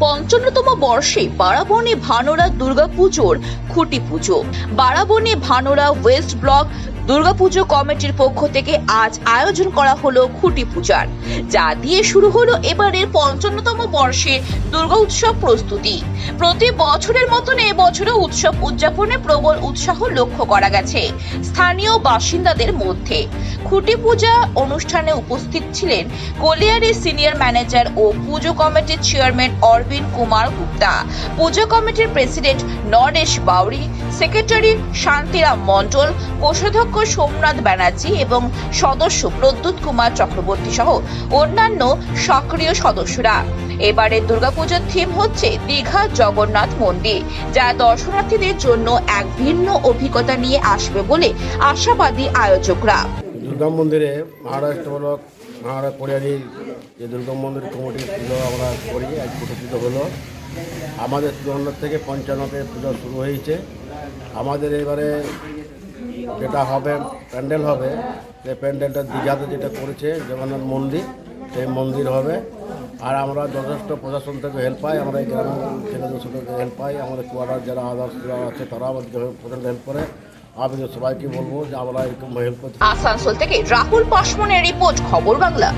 পঞ্চান্নতম বর্ষে বারাবণী ভানোরা দুর্গাপুজোর খুঁটি পুজো। বারাবণী ভানোরা ওয়েস্ট ব্লক দুর্গাপুজো কমিটির পক্ষ থেকে আজ আয়োজন করা হলো খুঁটি পূজার। যা দিয়ে শুরু হলো এবারের পঞ্চান্নতম বর্ষে দুর্গা উৎসব প্রস্তুতি। প্রতি বছরের মতন এবছরও উৎসব উদযাপনে প্রবল উৎসাহ লক্ষ্য করা গেছে স্থানীয় বাসিন্দাদের মধ্যে। খুঁটি পূজা অনুষ্ঠানে উপস্থিত ছিলেন কলিয়ারি সিনিয়র ম্যানেজার ও পুজো কমিটির চেয়ারম্যান অরবিন্দ কুমার গুপ্তা, পুজো কমিটির প্রেসিডেন্ট নরেশ বাউরি, সেক্রেটারি শান্তিরাম মণ্ডল, কোষাধ্যক্ষ সোমনাথ ব্যানার্জি এবং সদস্য প্রদ্যুৎ কুমার চক্রবর্তী সহ অন্যান্য সক্রিয় সদস্যরা। এবারে দুর্গাপুজোর থিম হচ্ছে দীঘা জগন্নাথ মন্দির, যা দর্শনার্থীদের জন্য এক ভিন্ন অভিজ্ঞতা নিয়ে আসবে বলে আশাবাদী আয়োজকরা। দুর্গা মন্দিরে মহারাষ্ট্র ব্লক মহারাষ্ট্র কোরিয়ারির যে দুর্গা মন্দির কমিটির পুজো আমরা করি, আজ পুজো হলো। আমাদের চুয়ান্ন থেকে পঞ্চান্নতে পুজো শুরু হয়েছে। আমাদের এবারে যেটা হবে, প্যান্ডেল হবে সেই প্যান্ডেলটা দীঘাতে যেটা করেছে জগন্নাথ মন্দির, সেই মন্দির হবে। আর আমরা যথেষ্ট প্রশাসন থেকে হেল্প পাই, আমরা এই গ্রামের ছেলেদের সাথে হেল্প পাই, আমাদের কোয়ার্টার যারা আদার্স আছে, তারাও আমাদেরকে প্রচণ্ড হেল্প করে। আমি সবাইকে বলব যে আমরা এরকম হেল্প করছি আসানসোল থেকে রাহুল পাশমনের রিপোর্ট, খবর বাংলা।